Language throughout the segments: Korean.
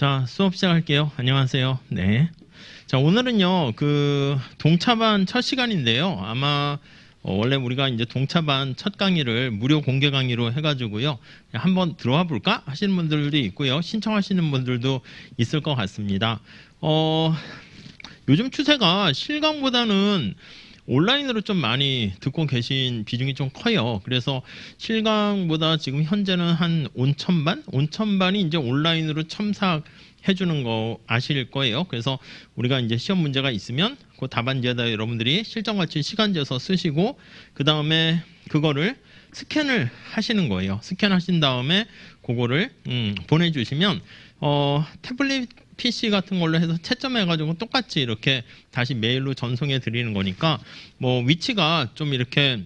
자, 수업 시작할게요. 안녕하세요. 네. 자, 오늘은요, 그, 동차반 첫 시간인데요. 아마, 어, 원래 우리가 이제 동차반 첫 강의를 무료 공개 강의로 해가지고요. 한번 들어와 볼까? 하시는 분들도 있고요. 신청하시는 분들도 있을 것 같습니다. 어, 요즘 추세가 실강보다는 온라인으로 좀 많이 듣고 계신 비중이 좀 커요. 그래서 실강보다 지금 현재는 한 온천반? 온천반이 이제 온라인으로 첨삭 해 주는 거 아실 거예요. 그래서 우리가 이제 시험 문제가 있으면 그 답안지에다 여러분들이 실전같이 시간 재서 쓰시고 그 다음에 그거를 스캔을 하시는 거예요. 스캔하신 다음에 그거를 음, 보내주시면 어, 태블릿 PC 같은 걸로 해서 채점해가지고 똑같이 이렇게 다시 메일로 전송해 드리는 거니까 뭐 위치가 좀 이렇게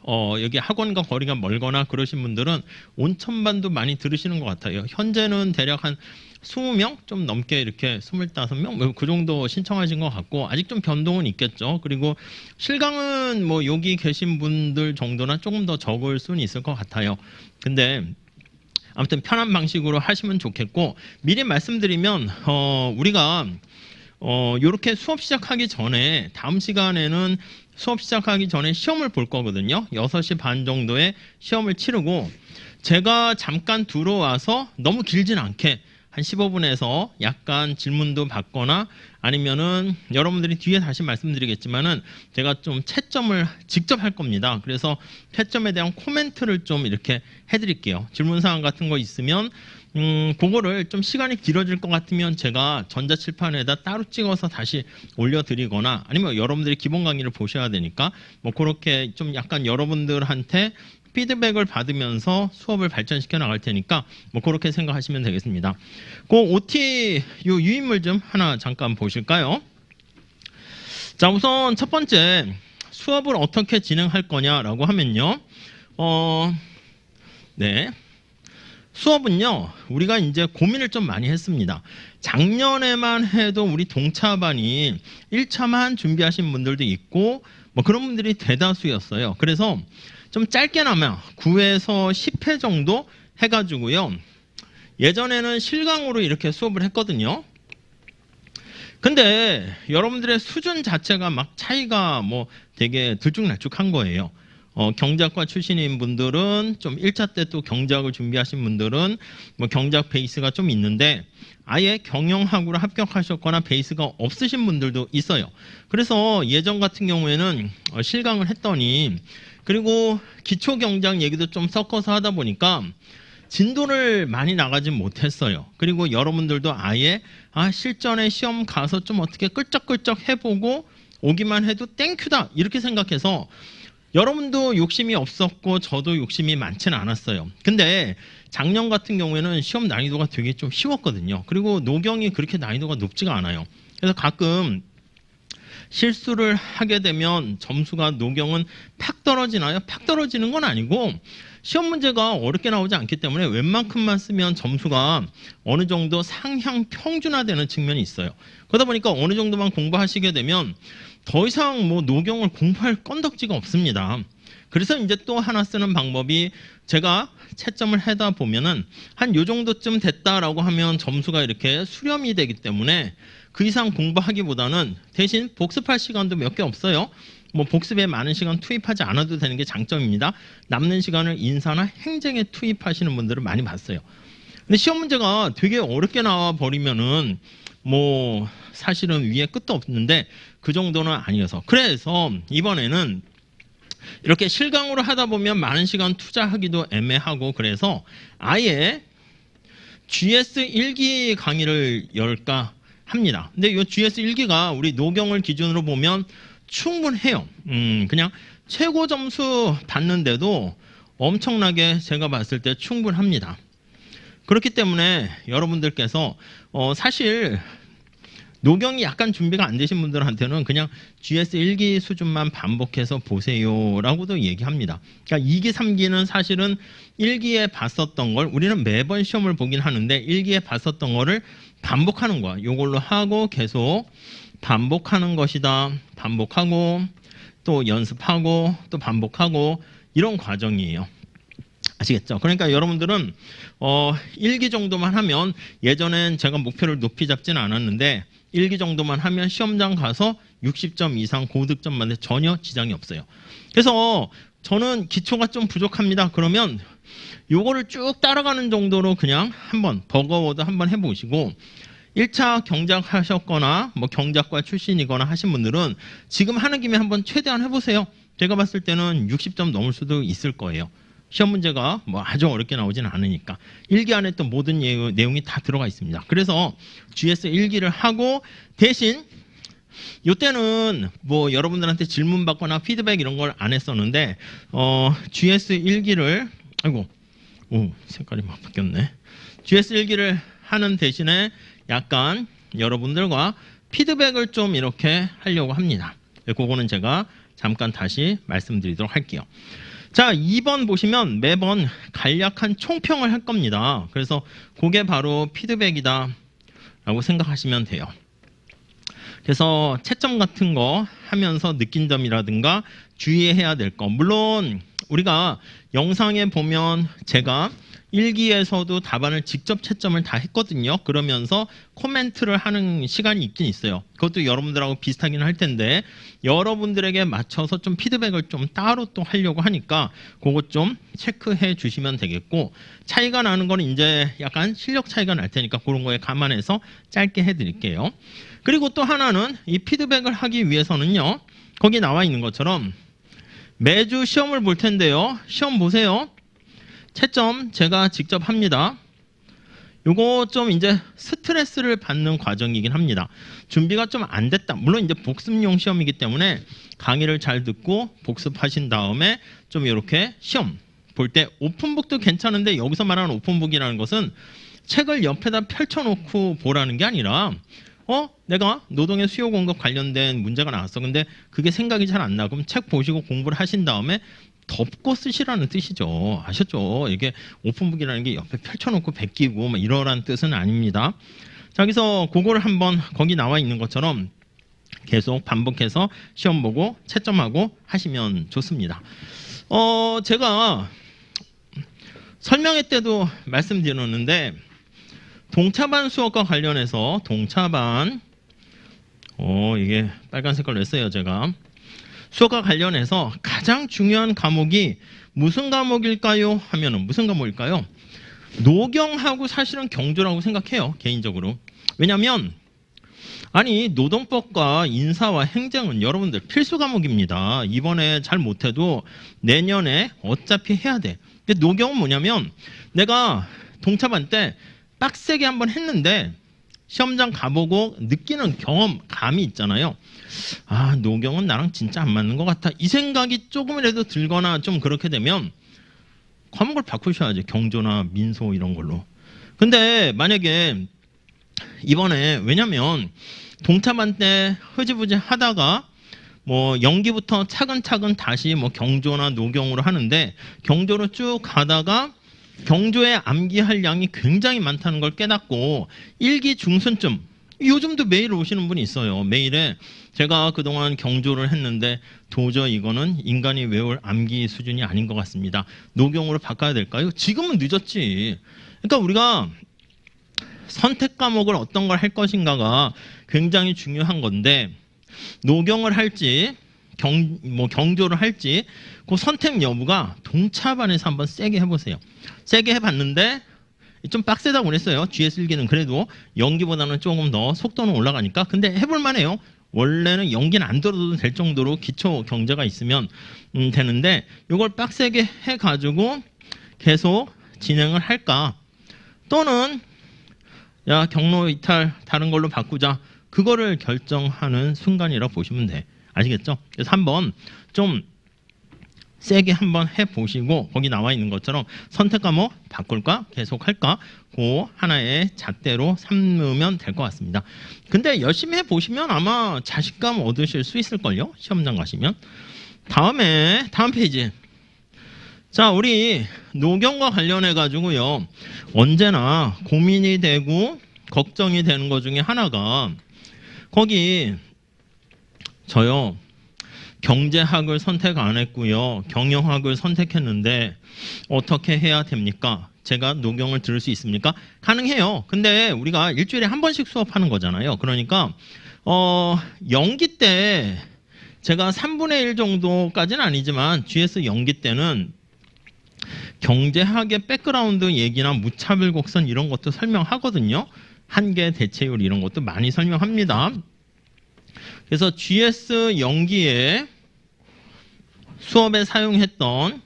어, 여기 학원과 거리가 멀거나 그러신 분들은 온천반도 많이 들으시는 것 같아요. 현재는 대략 한 20명 좀 넘게 이렇게 25명 뭐그 정도 신청하신 것 같고 아직 좀 변동은 있겠죠. 그리고 실강은 뭐 여기 계신 분들 정도나 조금 더 적을 수는 있을 것 같아요. 근데 아무튼 편한 방식으로 하시면 좋겠고 미리 말씀드리면 어, 우리가 어, 요렇게 수업 시작하기 전에 다음 시간에는 수업 시작하기 전에 시험을 볼 거거든요. 6시 반 정도에 시험을 치르고 제가 잠깐 들어와서 너무 길진 않게 한 15분에서 약간 질문도 받거나 아니면은 여러분들이 뒤에 다시 말씀드리겠지만은 제가 좀 채점을 직접 할 겁니다. 그래서 채점에 대한 코멘트를 좀 이렇게 해드릴게요. 질문 사항 같은 거 있으면 음, 그거를 좀 시간이 길어질 것 같으면 제가 전자칠판에다 따로 찍어서 다시 올려드리거나 아니면 여러분들이 기본 강의를 보셔야 되니까 뭐 그렇게 좀 약간 여러분들한테 피드백을 받으면서 수업을 발전시켜 나갈 테니까 뭐 그렇게 생각하시면 되겠습니다. 그 OT 요 유인물 좀 하나 잠깐 보실까요? 자, 우선 첫 번째 수업을 어떻게 진행할 거냐라고 하면요. 어, 네. 수업은요, 우리가 이제 고민을 좀 많이 했습니다. 작년에만 해도 우리 동차반이 1차만 준비하신 분들도 있고, 뭐 그런 분들이 대다수였어요. 그래서 좀 짧게나마 9에서 10회 정도 해가지고요. 예전에는 실강으로 이렇게 수업을 했거든요. 근데 여러분들의 수준 자체가 막 차이가 뭐 되게 들쭉날쭉한 거예요. 어, 경작과 출신인 분들은 좀 1차 때 또 경작을 준비하신 분들은 뭐 경작 베이스가 좀 있는데 아예 경영학으로 합격하셨거나 베이스가 없으신 분들도 있어요. 그래서 예전 같은 경우에는 어, 실강을 했더니 그리고 기초 경작 얘기도 좀 섞어서 하다 보니까 진도를 많이 나가지 못했어요. 그리고 여러분들도 아예 아 실전에 시험 가서 좀 어떻게 끌적끌적 해보고 오기만 해도 땡큐다 이렇게 생각해서 여러분도 욕심이 없었고 저도 욕심이 많지는 않았어요. 근데 작년 같은 경우에는 시험 난이도가 되게 좀 쉬웠거든요. 그리고 노경이 그렇게 난이도가 높지가 않아요. 그래서 가끔 실수를 하게 되면 점수가 노경은 팍 떨어지나요? 팍 떨어지는 건 아니고 시험 문제가 어렵게 나오지 않기 때문에 웬만큼만 쓰면 점수가 어느 정도 상향 평준화되는 측면이 있어요. 그러다 보니까 어느 정도만 공부하시게 되면 더 이상 뭐 노경을 공부할 건덕지가 없습니다. 그래서 이제 또 하나 쓰는 방법이 제가 채점을 하다 보면은 한 요 정도쯤 됐다라고 하면 점수가 이렇게 수렴이 되기 때문에 그 이상 공부하기보다는 대신 복습할 시간도 몇 개 없어요. 뭐 복습에 많은 시간 투입하지 않아도 되는 게 장점입니다. 남는 시간을 인사나 행정에 투입하시는 분들을 많이 봤어요. 근데 시험 문제가 되게 어렵게 나와 버리면은 뭐 사실은 위에 끝도 없는데 그 정도는 아니어서 그래서 이번에는 이렇게 실강으로 하다 보면 많은 시간 투자하기도 애매하고 그래서 아예 GS 1기 강의를 열까 합니다. 근데 이 GS 1기가 우리 노경을 기준으로 보면 충분해요. 음, 그냥 최고 점수 받는데도 엄청나게 제가 봤을 때 충분합니다. 그렇기 때문에 여러분들께서 어, 사실 노경이 약간 준비가 안 되신 분들한테는 그냥 GS 1기 수준만 반복해서 보세요라고도 얘기합니다. 그러니까 2기, 3기는 사실은 1기에 봤었던 걸 우리는 매번 시험을 보긴 하는데 1기에 봤었던 거를 반복하는 거야. 이걸로 하고 계속 반복하는 것이다. 반복하고 또 연습하고 또 반복하고 이런 과정이에요. 아시겠죠? 그러니까 여러분들은 어 1기 정도만 하면 예전엔 제가 목표를 높이 잡지는 않았는데 1기 정도만 하면 시험장 가서 60점 이상 고득점 만데 전혀 지장이 없어요. 그래서 저는 기초가 좀 부족합니다. 그러면 요거를 쭉 따라가는 정도로 그냥 한번 버거워도 한번 해보시고 1차 경작 하셨거나 뭐 경작과 출신이거나 하신 분들은 지금 하는 김에 한번 최대한 해보세요. 제가 봤을 때는 60점 넘을 수도 있을 거예요. 시험 문제가 뭐 아주 어렵게 나오진 않으니까 일기 안에 또 모든 예- 내용이 다 들어가 있습니다. 그래서 GS 일기를 하고 대신 이때는 뭐 여러분들한테 질문 받거나 피드백 이런 걸 안 했었는데 어 GS 일기를 아이고 오 색깔이 막 바뀌었네. GS 일기를 하는 대신에 약간 여러분들과 피드백을 좀 이렇게 하려고 합니다. 네, 그거는 제가 잠깐 다시 말씀드리도록 할게요. 자, 2번 보시면 매번 간략한 총평을 할 겁니다. 그래서 그게 바로 피드백이다 라고 생각하시면 돼요. 그래서 채점 같은 거 하면서 느낀 점이라든가 주의해야 될 거. 물론 우리가 영상에 보면 제가 일기에서도 답안을 직접 채점을 다 했거든요. 그러면서 코멘트를 하는 시간이 있긴 있어요. 그것도 여러분들하고 비슷하긴 할 텐데 여러분들에게 맞춰서 좀 피드백을 좀 따로 또 하려고 하니까 그것 좀 체크해 주시면 되겠고 차이가 나는 건 이제 약간 실력 차이가 날 테니까 그런 거에 감안해서 짧게 해 드릴게요. 그리고 또 하나는 이 피드백을 하기 위해서는요. 거기 나와 있는 것처럼 매주 시험을 볼 텐데요. 시험 보세요. 채점 제가 직접 합니다. 요거 좀 이제 스트레스를 받는 과정이긴 합니다. 준비가 좀 안 됐다. 물론 이제 복습용 시험이기 때문에 강의를 잘 듣고 복습하신 다음에 좀 이렇게 시험 볼 때 오픈북도 괜찮은데 여기서 말하는 오픈북이라는 것은 책을 옆에다 펼쳐놓고 보라는 게 아니라 어 내가 노동의 수요 공급 관련된 문제가 나왔어 근데 그게 생각이 잘 안 나 그럼 책 보시고 공부를 하신 다음에 덮고 쓰시라는 뜻이죠. 아셨죠? 이게 오픈북이라는 게 옆에 펼쳐놓고 베끼고 뭐 이러라는 뜻은 아닙니다. 자 그래서 그거를 한번 거기 나와 있는 것처럼 계속 반복해서 시험 보고 채점하고 하시면 좋습니다. 어 제가 설명회 때도 말씀드렸는데 동차반 수업과 관련해서 동차반 어 이게 빨간 색깔로 했어요 제가 수업과 관련해서 가장 중요한 과목이 무슨 과목일까요? 하면은 무슨 과목일까요? 노경하고 사실은 경조라고 생각해요 개인적으로. 왜냐하면 아니 노동법과 인사와 행정은 여러분들 필수 과목입니다. 이번에 잘 못해도 내년에 어차피 해야 돼. 근데 노경은 뭐냐면 내가 동차반 때 빡세게 한번 했는데 시험장 가보고 느끼는 경험, 감이 있잖아요. 아, 노경은 나랑 진짜 안 맞는 것 같아. 이 생각이 조금이라도 들거나 좀 그렇게 되면 과목을 바꾸셔야죠. 경조나 민소 이런 걸로. 근데 만약에 이번에 왜냐면 동차반 때 흐지부지 하다가 뭐 연기부터 차근차근 다시 뭐 경조나 노경으로 하는데 경조로 쭉 가다가 경조에 암기할 양이 굉장히 많다는 걸 깨닫고 일기 중순쯤 요즘도 매일 오시는 분이 있어요. 매일에 제가 그동안 경조를 했는데 도저히 이거는 인간이 외울 암기 수준이 아닌 것 같습니다. 노경으로 바꿔야 될까요? 지금은 늦었지. 그러니까 우리가 선택 과목을 어떤 걸 할 것인가가 굉장히 중요한 건데 노경을 할지 경, 뭐 경조를 할지 그 선택 여부가 동차반에서 한번 세게 해보세요. 세게 해봤는데 좀 빡세다고 그랬어요. GS 일기는 그래도 연기보다는 조금 더 속도는 올라가니까 근데 해볼만해요. 원래는 연기는 안 들어도 될 정도로 기초 경제가 있으면 음, 되는데 이걸 빡세게 해가지고 계속 진행을 할까 또는 야 경로 이탈 다른 걸로 바꾸자 그거를 결정하는 순간이라고 보시면 돼 아시겠죠? 그래서 한번 좀 세게 한번 해보시고 거기 나와 있는 것처럼 선택 과목 바꿀까? 계속 할까? 그 하나의 잣대로 삼으면 될 것 같습니다. 근데 열심히 해보시면 아마 자신감 얻으실 수 있을걸요? 시험장 가시면. 다음에 다음 페이지. 자 우리 노경과 관련해 가지고요. 언제나 고민이 되고 걱정이 되는 것 중에 하나가 거기 저요 경제학을 선택 안 했고요. 경영학을 선택했는데 어떻게 해야 됩니까? 제가 녹용을 들을 수 있습니까? 가능해요. 근데 우리가 일주일에 한 번씩 수업하는 거잖아요. 그러니까 어, 연기 때 제가 3분의 1 정도까지는 아니지만 GS 연기 때는 경제학의 백그라운드 얘기나 무차별 곡선 이런 것도 설명하거든요. 한계 대체율 이런 것도 많이 설명합니다. 그래서 GS 연기에 수업에 사용했던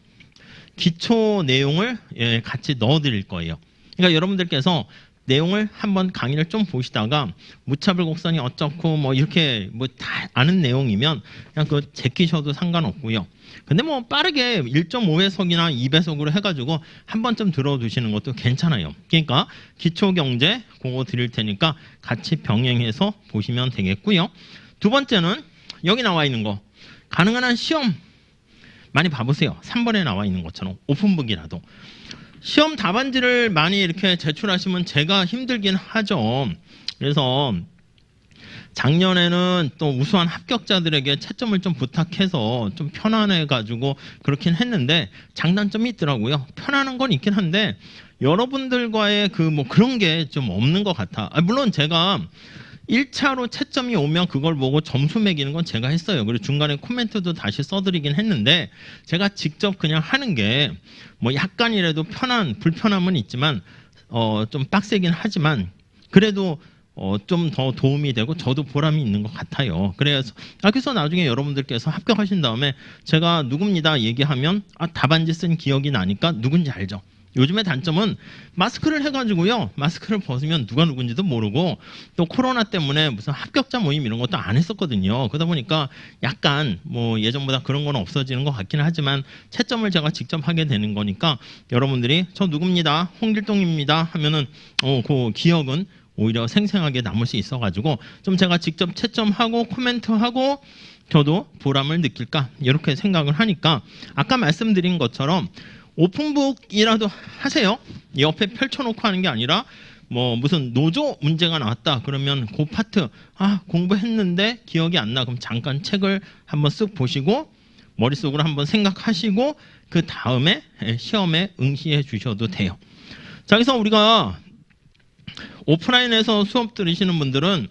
기초 내용을 예, 같이 넣어 드릴 거예요. 그러니까 여러분들께서 내용을 한번 강의를 좀 보시다가 무차별 곡선이 어쩌고 뭐 이렇게 뭐 다 아는 내용이면 그냥 그 제끼셔도 상관없고요. 근데 뭐 빠르게 1.5배속이나 2배속으로 해가지고 한 번쯤 들어두시는 것도 괜찮아요. 그러니까 기초 경제 그거 드릴 테니까 같이 병행해서 보시면 되겠고요. 두 번째는 여기 나와 있는 거 가능한 한 시험 많이 봐보세요. 3번에 나와 있는 것처럼 오픈북이라도 시험 답안지를 많이 이렇게 제출하시면 제가 힘들긴 하죠. 그래서 작년에는 또 우수한 합격자들에게 채점을 좀 부탁해서 좀 편안해 가지고 그렇긴 했는데 장단점이 있더라고요. 편안한 건 있긴 한데 여러분들과의 그 뭐 그런 게 좀 없는 것 같아. 아, 물론 제가 1차로 채점이 오면 그걸 보고 점수 매기는 건 제가 했어요. 그리고 중간에 코멘트도 다시 써드리긴 했는데 제가 직접 그냥 하는 게 뭐 약간이라도 편한 불편함은 있지만 어 좀 빡세긴 하지만 그래도 어, 좀 더 도움이 되고 저도 보람이 있는 것 같아요. 그래서 아, 그래서 나중에 여러분들께서 합격하신 다음에 제가 누굽니다 얘기하면 아, 답안지 쓴 기억이 나니까 누군지 알죠. 요즘의 단점은 마스크를 해가지고요. 마스크를 벗으면 누가 누군지도 모르고 또 코로나 때문에 무슨 합격자 모임 이런 것도 안 했었거든요. 그러다 보니까 약간 뭐 예전보다 그런 건 없어지는 것 같기는 하지만 채점을 제가 직접 하게 되는 거니까 여러분들이 저 누굽니다. 홍길동입니다. 하면은 어, 그 기억은 오히려 생생하게 남을 수 있어가지고 좀 제가 직접 채점하고 코멘트하고 저도 보람을 느낄까 이렇게 생각을 하니까 아까 말씀드린 것처럼 오픈북이라도 하세요. 옆에 펼쳐놓고 하는 게 아니라 뭐 무슨 노조 문제가 나왔다 그러면 그 파트 아 공부했는데 기억이 안 나 그럼 잠깐 책을 한번 쓱 보시고 머릿속으로 한번 생각하시고 그 다음에 시험에 응시해 주셔도 돼요. 자 그래서 우리가 오프라인에서 수업 들으시는 분들은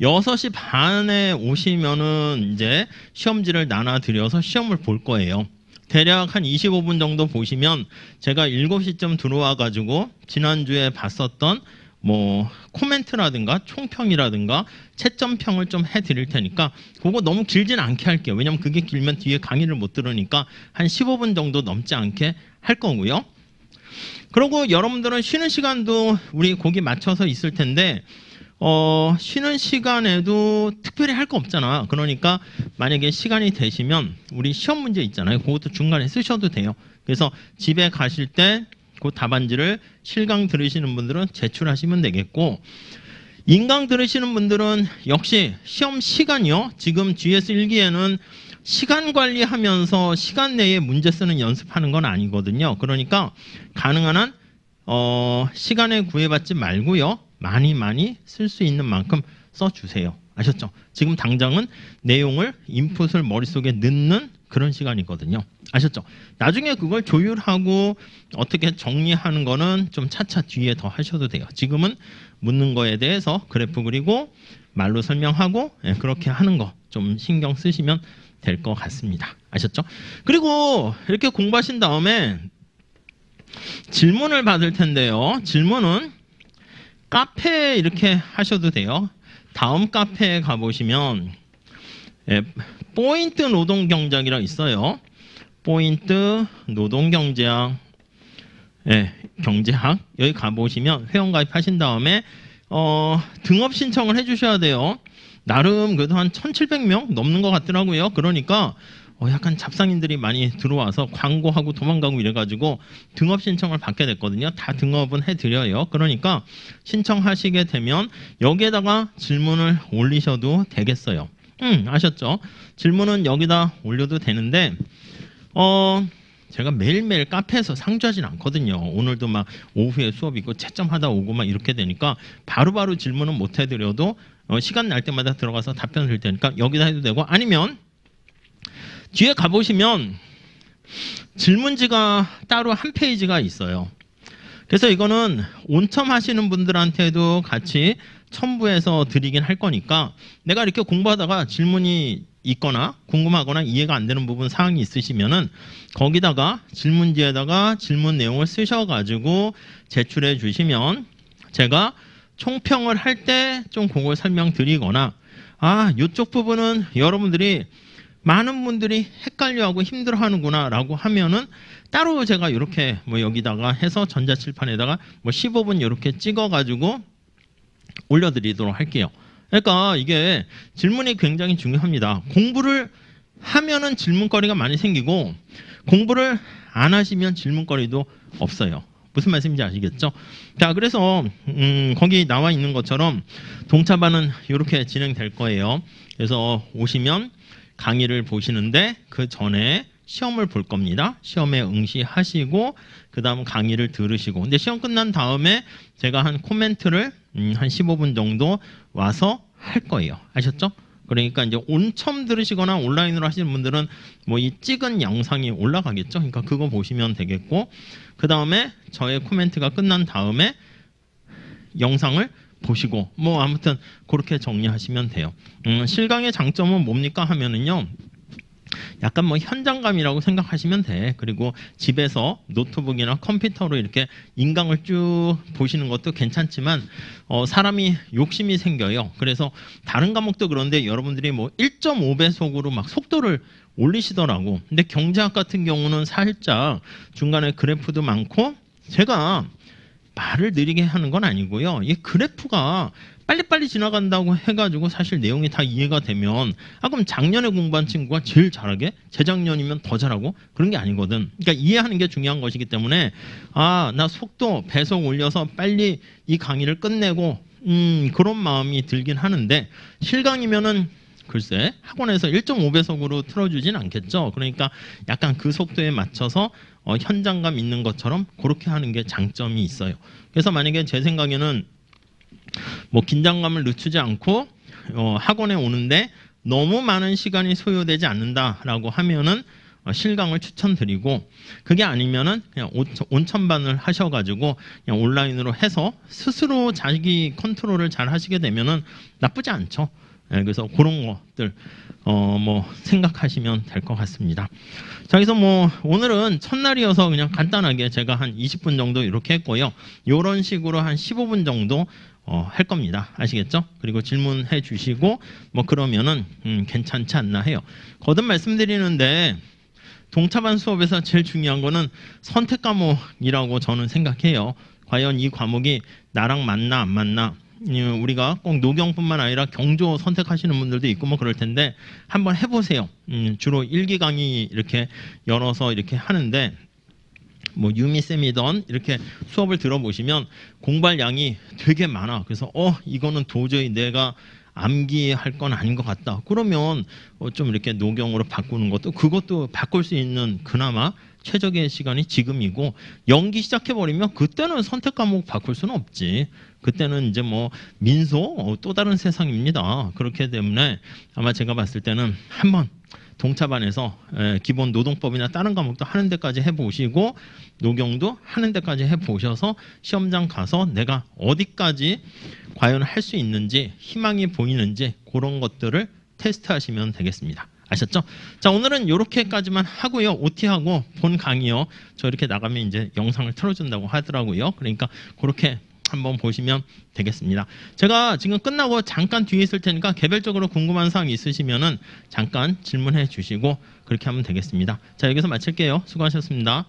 6시 반에 오시면은 이제 시험지를 나눠 드려서 시험을 볼 거예요. 대략 한 25분 정도 보시면 제가 7시쯤 들어와 가지고 지난주에 봤었던 뭐 코멘트라든가 총평이라든가 채점평을 좀 해드릴 테니까 그거 너무 길진 않게 할게요. 왜냐면 그게 길면 뒤에 강의를 못 들으니까 한 15분 정도 넘지 않게 할 거고요. 그리고 여러분들은 쉬는 시간도 우리 거기 맞춰서 있을 텐데 어, 쉬는 시간에도 특별히 할 거 없잖아. 그러니까 만약에 시간이 되시면 우리 시험 문제 있잖아요. 그것도 중간에 쓰셔도 돼요. 그래서 집에 가실 때 그 답안지를 실강 들으시는 분들은 제출하시면 되겠고 인강 들으시는 분들은 역시 시험 시간이요. 지금 GS 1기에는 시간 관리하면서 시간 내에 문제 쓰는 연습하는 건 아니거든요. 그러니까 가능한 한 어, 시간에 구애받지 말고요. 많이 많이 쓸 수 있는 만큼 써주세요. 아셨죠? 지금 당장은 내용을 인풋을 머릿속에 넣는 그런 시간이거든요. 아셨죠? 나중에 그걸 조율하고 어떻게 정리하는 거는 좀 차차 뒤에 더 하셔도 돼요. 지금은 묻는 거에 대해서 그래프 그리고 말로 설명하고 예, 그렇게 하는 거 좀 신경 쓰시면 될 것 같습니다. 아셨죠? 그리고 이렇게 공부하신 다음에 질문을 받을 텐데요. 질문은 카페 이렇게 하셔도 돼요. 다음 카페에 가보시면 예, 포인트 노동 경제학이라 있어요. 포인트 노동 경제학, 예, 경제학 여기 가보시면 회원 가입 하신 다음에 어, 등업 신청을 해주셔야 돼요. 나름 그래도 한 1,700명 넘는 것 같더라고요. 그러니까 어, 약간 잡상인들이 많이 들어와서 광고하고 도망가고 이래가지고 등업 신청을 받게 됐거든요. 다 등업은 해드려요. 그러니까 신청하시게 되면 여기에다가 질문을 올리셔도 되겠어요. 음, 아셨죠? 질문은 여기다 올려도 되는데, 어, 제가 매일매일 카페에서 상주하진 않거든요. 오늘도 막 오후에 수업 있고 채점하다 오고 막 이렇게 되니까 바로바로 질문은 못 해드려도 어, 시간 날 때마다 들어가서 답변 드릴 테니까 여기다 해도 되고 아니면 뒤에 가보시면 질문지가 따로 한 페이지가 있어요. 그래서 이거는 온첨 하시는 분들한테도 같이 첨부해서 드리긴 할 거니까 내가 이렇게 공부하다가 질문이 있거나 궁금하거나 이해가 안 되는 부분 사항이 있으시면은 거기다가 질문지에다가 질문 내용을 쓰셔가지고 제출해 주시면 제가 총평을 할 때 좀 그걸 설명드리거나 아 이쪽 부분은 여러분들이 많은 분들이 헷갈려하고 힘들어하는구나 라고 하면은 따로 제가 이렇게 뭐 여기다가 해서 전자칠판에다가 뭐 15분 이렇게 찍어가지고 올려드리도록 할게요. 그러니까 이게 질문이 굉장히 중요합니다. 공부를 하면은 질문거리가 많이 생기고 공부를 안 하시면 질문거리도 없어요. 무슨 말씀인지 아시겠죠? 자, 그래서 음, 거기 나와 있는 것처럼 동차반은 이렇게 진행될 거예요. 그래서 오시면 강의를 보시는데 그 전에 시험을 볼 겁니다. 시험에 응시하시고 그 다음 강의를 들으시고 근데 시험 끝난 다음에 제가 한 코멘트를 음, 한 15분 정도 와서 할 거예요. 아셨죠? 그러니까 이제 온첨 들으시거나 온라인으로 하시는 분들은 뭐 이 찍은 영상이 올라가겠죠. 그러니까 그거 보시면 되겠고 그 다음에 저의 코멘트가 끝난 다음에 영상을 보시고 뭐 아무튼 그렇게 정리하시면 돼요. 음, 실강의 장점은 뭡니까 하면은요. 약간 뭐 현장감이라고 생각하시면 돼. 그리고 집에서 노트북이나 컴퓨터로 이렇게 인강을 쭉 보시는 것도 괜찮지만 어, 사람이 욕심이 생겨요. 그래서 다른 과목도 그런데 여러분들이 뭐 1.5배속으로 막 속도를 올리시더라고. 근데 경제학 같은 경우는 살짝 중간에 그래프도 많고 제가 말을 느리게 하는 건 아니고요. 이 그래프가 빨리빨리 지나간다고 해가지고 사실 내용이 다 이해가 되면 아 그럼 작년에 공부한 친구가 제일 잘하게 재작년이면 더 잘하고 그런 게 아니거든. 그러니까 이해하는 게 중요한 것이기 때문에 아 나 속도 배속 올려서 빨리 이 강의를 끝내고 음 그런 마음이 들긴 하는데 실강이면은 글쎄 학원에서 1.5배속으로 틀어주진 않겠죠. 그러니까 약간 그 속도에 맞춰서 어, 현장감 있는 것처럼 그렇게 하는 게 장점이 있어요. 그래서 만약에 제 생각에는 뭐 긴장감을 늦추지 않고 어, 학원에 오는데 너무 많은 시간이 소요되지 않는다라고 하면은 어, 실강을 추천드리고 그게 아니면은 그냥 온천- 온천반을 하셔가지고 그냥 온라인으로 해서 스스로 자기 컨트롤을 잘 하시게 되면은 나쁘지 않죠. 예, 그래서 그런 것들 어 뭐 생각하시면 될 것 같습니다. 자, 그래서 뭐 오늘은 첫날이어서 그냥 간단하게 제가 한 20분 정도 이렇게 했고요. 이런 식으로 한 15분 정도 어, 할 겁니다. 아시겠죠? 그리고 질문해 주시고 뭐 그러면은 음, 괜찮지 않나 해요. 거듭 말씀드리는데 동차반 수업에서 제일 중요한 거는 선택 과목이라고 저는 생각해요. 과연 이 과목이 나랑 맞나 안 맞나? 이, 우리가 꼭 노경뿐만 아니라 경조 선택하시는 분들도 있고 뭐 그럴 텐데 한번 해보세요. 음, 주로 일기 강의 이렇게 열어서 이렇게 하는데 뭐 유미 쌤이던 이렇게 수업을 들어보시면 공부할 양이 되게 많아. 그래서 어 이거는 도저히 내가 암기할 건 아닌 것 같다. 그러면 어, 좀 이렇게 노경으로 바꾸는 것도 그것도 바꿀 수 있는 그나마 최적의 시간이 지금이고 연기 시작해 버리면 그때는 선택 과목 바꿀 수는 없지. 그때는 이제 뭐 민소 어, 또 다른 세상입니다. 그렇기 때문에 아마 제가 봤을 때는 한번 동차반에서 에, 기본 노동법이나 다른 과목도 하는 데까지 해보시고 노경도 하는 데까지 해보셔서 시험장 가서 내가 어디까지 과연 할 수 있는지 희망이 보이는지 그런 것들을 테스트하시면 되겠습니다. 아셨죠? 자 오늘은 이렇게까지만 하고요. OT하고 본 강의요. 저 이렇게 나가면 이제 영상을 틀어준다고 하더라고요. 그러니까 그렇게 한번 보시면 되겠습니다. 제가 지금 끝나고 잠깐 뒤에 있을 테니까 개별적으로 궁금한 사항 있으시면은 잠깐 질문해 주시고 그렇게 하면 되겠습니다. 자 여기서 마칠게요. 수고하셨습니다.